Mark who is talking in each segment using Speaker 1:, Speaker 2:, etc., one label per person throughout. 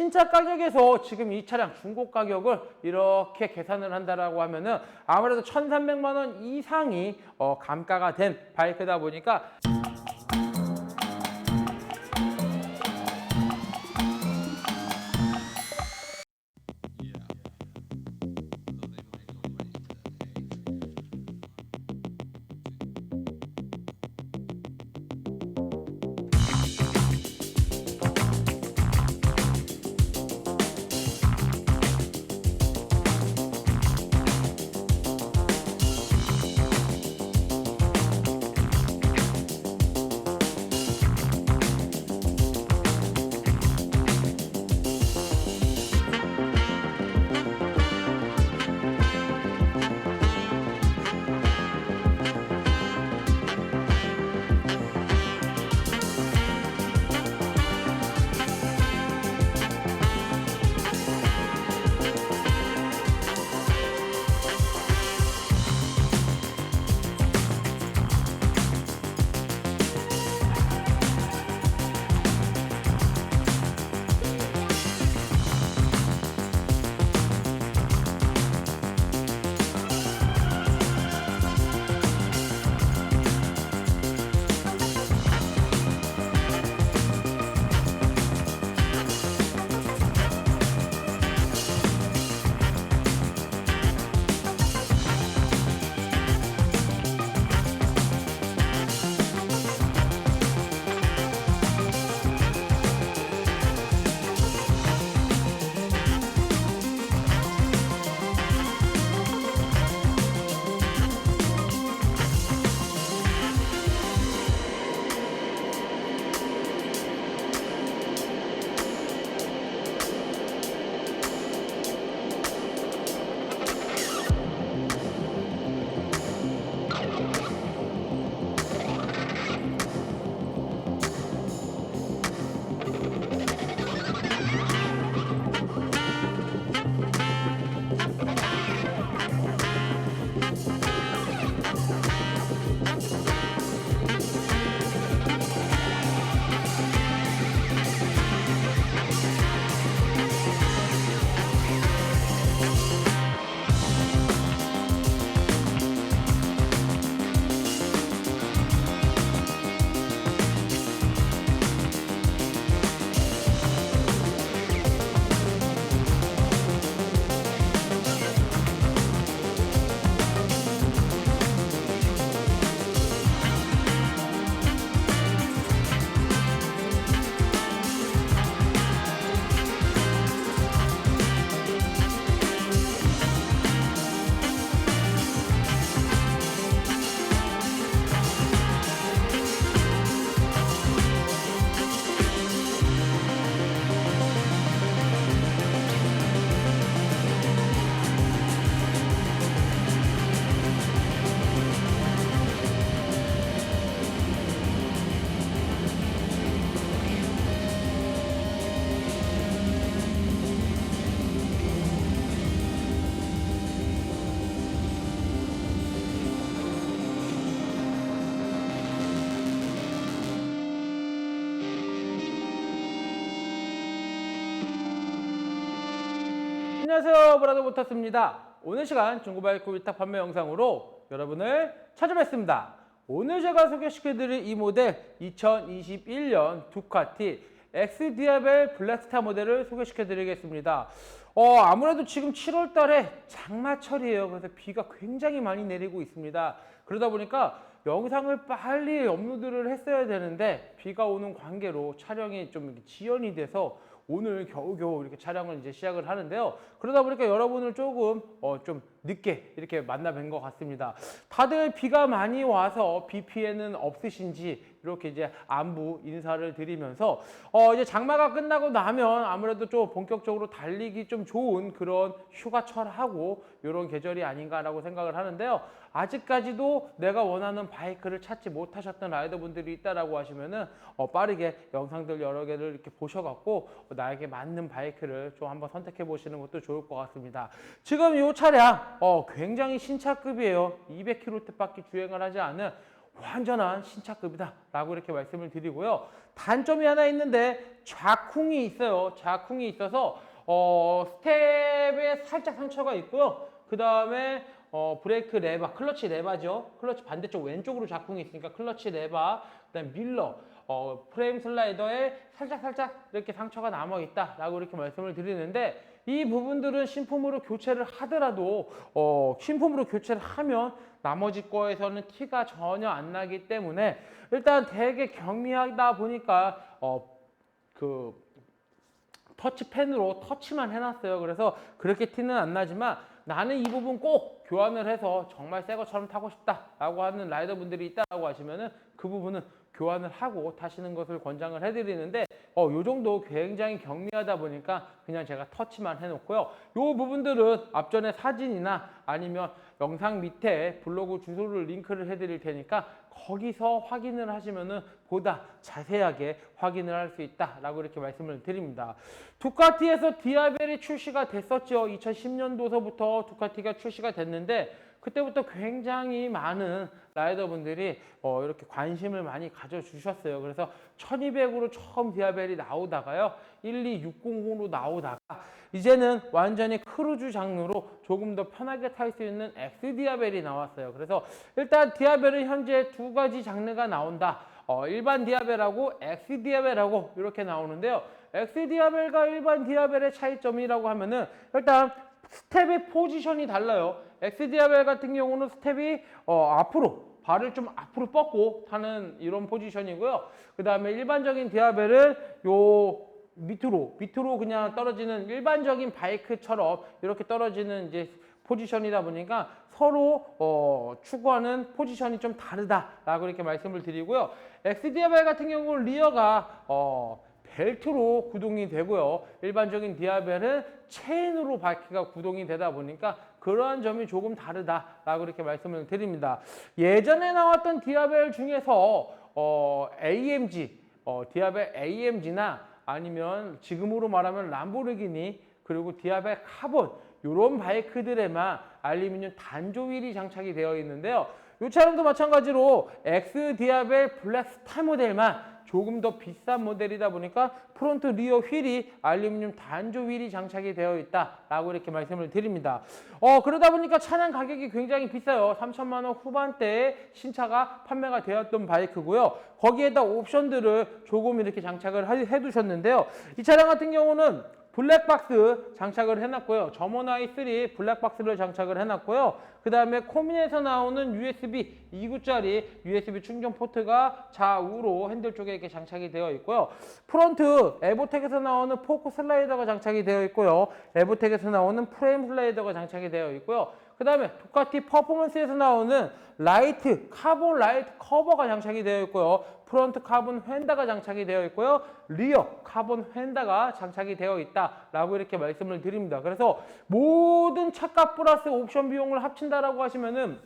Speaker 1: 신차 가격에서 지금 이 차량 중고 가격을 이렇게 계산을 한다라고 하면은 아무래도 1,300만 원 이상이 어, 감가가 된 바이크다 보니까 안녕하세요. 브라더 모터스입니다. 오늘 시간 중고바이크 위탁 판매 영상으로 여러분을 찾아뵙습니다. 오늘 제가 소개시켜드릴 이 모델 2021년 두카티 X 디아벨 블랙스타 모델을 소개시켜드리겠습니다. 어, 아무래도 지금 7월 달에 장마철이에요. 그래서 비가 굉장히 많이 내리고 있습니다. 그러다 보니까 영상을 빨리 업로드를 했어야 되는데 비가 오는 관계로 촬영이 좀 지연이 돼서 오늘 겨우겨우 이렇게 촬영을 이제 시작을 하는데요. 그러다 보니까 여러분을 조금 어, 좀 늦게 이렇게 만나 뵌 것 같습니다. 다들 비가 많이 와서 비 피해는 없으신지 이렇게 이제 안부 인사를 드리면서 어, 이제 장마가 끝나고 나면 아무래도 좀 본격적으로 달리기 좀 좋은 그런 휴가철하고 이런 계절이 아닌가라고 생각을 하는데요. 아직까지도 내가 원하는 바이크를 찾지 못하셨던 라이더분들이 있다라고 하시면은 어, 빠르게 영상들 여러 개를 이렇게 보셔갖고 어, 나에게 맞는 바이크를 좀 한번 선택해 보시는 것도 좋을 것 같습니다. 지금 이 차량 어, 굉장히 신차급이에요. 200km밖에 주행을 하지 않은 완전한 신차급이다 라고 이렇게 말씀을 드리고요. 단점이 하나 있는데 좌쿵이 있어요. 좌쿵이 있어서 어, 스텝에 살짝 상처가 있고요. 그 다음에 어, 브레이크 레바, 클러치 레바죠. 클러치 반대쪽 왼쪽으로 좌쿵이 있으니까 클러치 레바, 그 다음 밀러, 어, 프레임 슬라이더에 살짝 살짝 이렇게 상처가 남아 있다 라고 이렇게 말씀을 드리는데 이 부분들은 신품으로 교체를 하더라도 어, 신품으로 교체를 하면 나머지 거에서는 티가 전혀 안 나기 때문에 일단 되게 경미하다 보니까 어, 그 터치펜으로 터치만 해놨어요. 그래서 그렇게 티는 안 나지만 나는 이 부분 꼭 교환을 해서 정말 새 것처럼 타고 싶다라고 하는 라이더분들이 있다고 하시면은 그 부분은 교환을 하고 타시는 것을 권장을 해드리는데 어, 요 정도 굉장히 경미하다 보니까 그냥 제가 터치만 해놓고요. 요 부분들은 앞전에 사진이나 아니면 영상 밑에 블로그 주소를 링크를 해드릴 테니까 거기서 확인을 하시면은 보다 자세하게 확인을 할 수 있다라고 이렇게 말씀을 드립니다. 두카티에서 디아벨이 출시가 됐었죠. 2010년도서부터 두카티가 출시가 됐는데 그때부터 굉장히 많은 라이더분들이 어, 이렇게 관심을 많이 가져주셨어요. 그래서 1200으로 처음 디아벨이 나오다가요. 12600으로 나오다가 이제는 완전히 크루즈 장르로 조금 더 편하게 탈 수 있는 엑스 디아벨이 나왔어요. 그래서 일단 디아벨은 현재 두 가지 장르가 나온다. 어, 일반 디아벨하고 엑스 디아벨하고 이렇게 나오는데요. 엑스 디아벨과 일반 디아벨의 차이점이라고 하면은 일단 스텝의 포지션이 달라요. 엑스 디아벨 같은 경우는 스텝이 어, 앞으로 발을 좀 앞으로 뻗고 타는 이런 포지션이고요. 그 다음에 일반적인 디아벨은 요 밑으로 밑으로 그냥 떨어지는 일반적인 바이크처럼 이렇게 떨어지는 이제 포지션이다 보니까 서로 어, 추구하는 포지션이 좀 다르다라고 이렇게 말씀을 드리고요. 엑스디아벨 같은 경우는 리어가 어, 벨트로 구동이 되고요. 일반적인 디아벨은 체인으로 바퀴가 구동이 되다 보니까 그러한 점이 조금 다르다라고 이렇게 말씀을 드립니다. 예전에 나왔던 디아벨 중에서 어, AMG, 어, 디아벨 AMG나 아니면 지금으로 말하면 람보르기니 그리고 디아벨 카본 이런 바이크들에만 알루미늄 단조 휠이 장착이 되어 있는데요. 이 차량도 마찬가지로 엑스 디아벨 블랙 스타 모델만 조금 더 비싼 모델이다 보니까 프론트 리어 휠이 알루미늄 단조 휠이 장착이 되어 있다라고 이렇게 말씀을 드립니다. 어 그러다 보니까 차량 가격이 굉장히 비싸요. 3천만 원 후반대에 신차가 판매가 되었던 바이크고요. 거기에다 옵션들을 조금 이렇게 장착을 하- 해두셨는데요. 이 차량 같은 경우는 블랙박스 장착을 해놨고요. 점원아이 3 블랙박스를 장착을 해놨고요. 그 다음에 코민에서 나오는 USB 2구짜리 USB 충전 포트가 좌우로 핸들 쪽에 이렇게 장착이 되어 있고요. 프론트 에보텍에서 나오는 포크 슬라이더가 장착이 되어 있고요. 에보텍에서 나오는 프레임 슬라이더가 장착이 되어 있고요. 그 다음에 두카티 퍼포먼스에서 나오는 라이트, 카본 라이트 커버가 장착이 되어 있고요. 프론트 카본 휀다가 장착이 되어 있고요. 리어 카본 휀다가 장착이 되어 있다라고 이렇게 말씀을 드립니다. 그래서 모든 차값 플러스 옵션 비용을 합친다라고 하시면은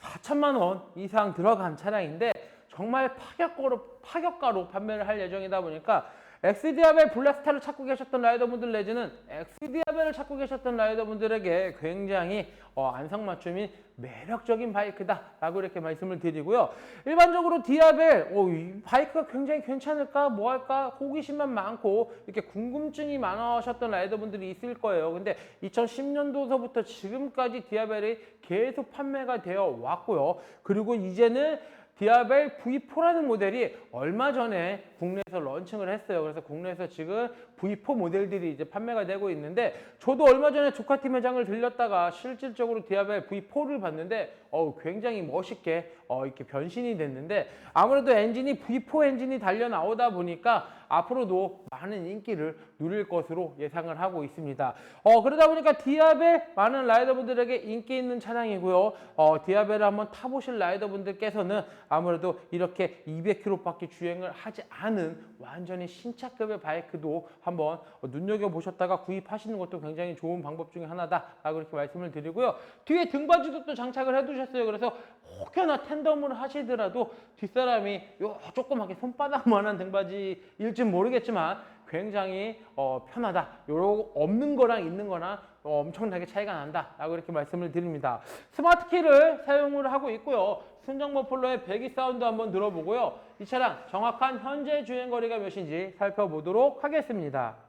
Speaker 1: 4천만 원 이상 들어간 차량인데 정말 파격가로 파격가로 판매를 할 예정이다 보니까 엑스디아벨 블랙스타를 찾고 계셨던 라이더분들 내지는 엑스디아벨을 찾고 계셨던 라이더분들에게 굉장히 어, 안성맞춤인 매력적인 바이크다라고 이렇게 말씀을 드리고요. 일반적으로 디아벨 어, 이 바이크가 굉장히 괜찮을까 뭐 할까 호기심만 많고 이렇게 궁금증이 많으셨던 라이더분들이 있을 거예요. 근데 2010년도서부터 지금까지 디아벨이 계속 판매가 되어 왔고요. 그리고 이제는 디아벨 V4라는 모델이 얼마 전에 국내에서 런칭을 했어요. 그래서 국내에서 지금 V4 모델들이 이제 판매가 되고 있는데 저도 얼마 전에 조카티 매장을 들렸다가 실질적으로 디아벨 V4를 봤는데 어 굉장히 멋있게 어 이렇게 변신이 됐는데 아무래도 엔진이 V4 엔진이 달려 나오다 보니까 앞으로도 많은 인기를 누릴 것으로 예상을 하고 있습니다. 어 그러다 보니까 디아벨 많은 라이더분들에게 인기 있는 차량이고요. 어 디아벨을 한번 타보실 라이더분들께서는 아무래도 이렇게 200km밖에 주행을 하지 않은 완전히 신차급의 바이크도 한번 눈여겨 보셨다가 구입하시는 것도 굉장히 좋은 방법 중에 하나다라고 이렇게 말씀을 드리고요. 뒤에 등받이도 또 장착을 해두셨어요. 그래서 혹여나 텐덤을 하시더라도 뒷사람이 요 조그맣게 손바닥만한 등받이일지 모르겠지만 굉장히 어, 편하다. 요런 없는 거랑 있는 거랑 어, 엄청나게 차이가 난다라고 이렇게 말씀을 드립니다. 스마트 키를 사용을 하고 있고요. 순정 머플러의 배기 사운드 한번 들어보고요. 이 차량 정확한 현재 주행 거리가 몇인지 살펴보도록 하겠습니다.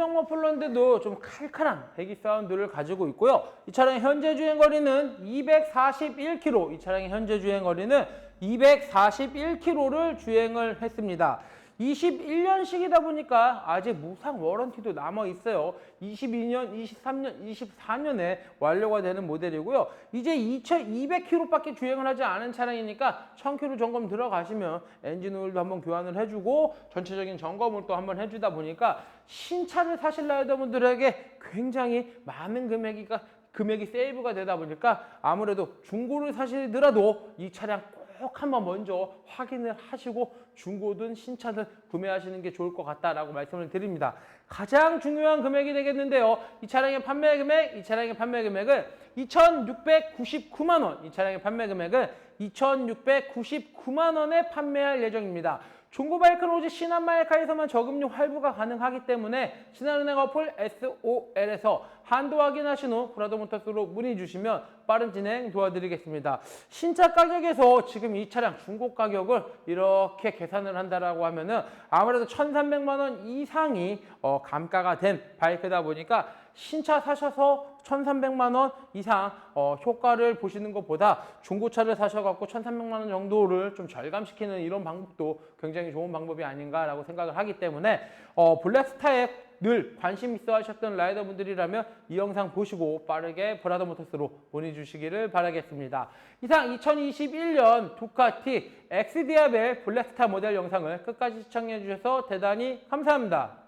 Speaker 1: 순정 머플러인데도 좀 칼칼한 배기 사운드를 가지고 있고요. 이 차량의 현재 주행 거리는 241km. 이 차량의 현재 주행 거리는 241km를 주행을 했습니다. 21년식이다 보니까 아직 무상 워런티도 남아 있어요. 22년, 23년, 24년에 완료가 되는 모델이고요. 이제 2200km밖에 주행을 하지 않은 차량이니까 1000km 점검 들어가시면 엔진 오일도 한번 교환을 해주고 전체적인 점검을 또 한번 해주다 보니까 신차를 사실 라이더분들에게 굉장히 많은 금액이가 금액이 세이브가 되다 보니까 아무래도 중고를 사시더라도 이 차량 꼭 한번 먼저 확인을 하시고 중고든 신차든 구매하시는 게 좋을 것 같다라고 말씀을 드립니다. 가장 중요한 금액이 되겠는데요. 이 차량의 판매 금액, 이 차량의 판매 금액은 2,699만 원. 이 차량의 판매 금액은 2,699만 원에 판매할 예정입니다. 중고바이크 로지 신한마이카에서만 저금리 할부가 가능하기 때문에 신한은행 어플 SOL에서 한도 확인하신 후 브라더모터스로 문의 주시면 빠른 진행 도와드리겠습니다. 신차 가격에서 지금 이 차량 중고 가격을 이렇게 계산을 한다라고 하면은 아무래도 1,300만 원 이상이 어, 감가가 된 바이크다 보니까 신차 사셔서 1,300만 원 이상 어, 효과를 보시는 것보다 중고차를 사셔갖고 1,300만 원 정도를 좀 절감시키는 이런 방법도 굉장히 좋은 방법이 아닌가라고 생각을 하기 때문에 어, 블랙스타에 늘 관심 있어 하셨던 라이더 분들이라면 이 영상 보시고 빠르게 브라더 모터스로 문의 주시기를 바라겠습니다. 이상 2021년 두카티 엑스디아벨 블랙스타 모델 영상을 끝까지 시청해 주셔서 대단히 감사합니다.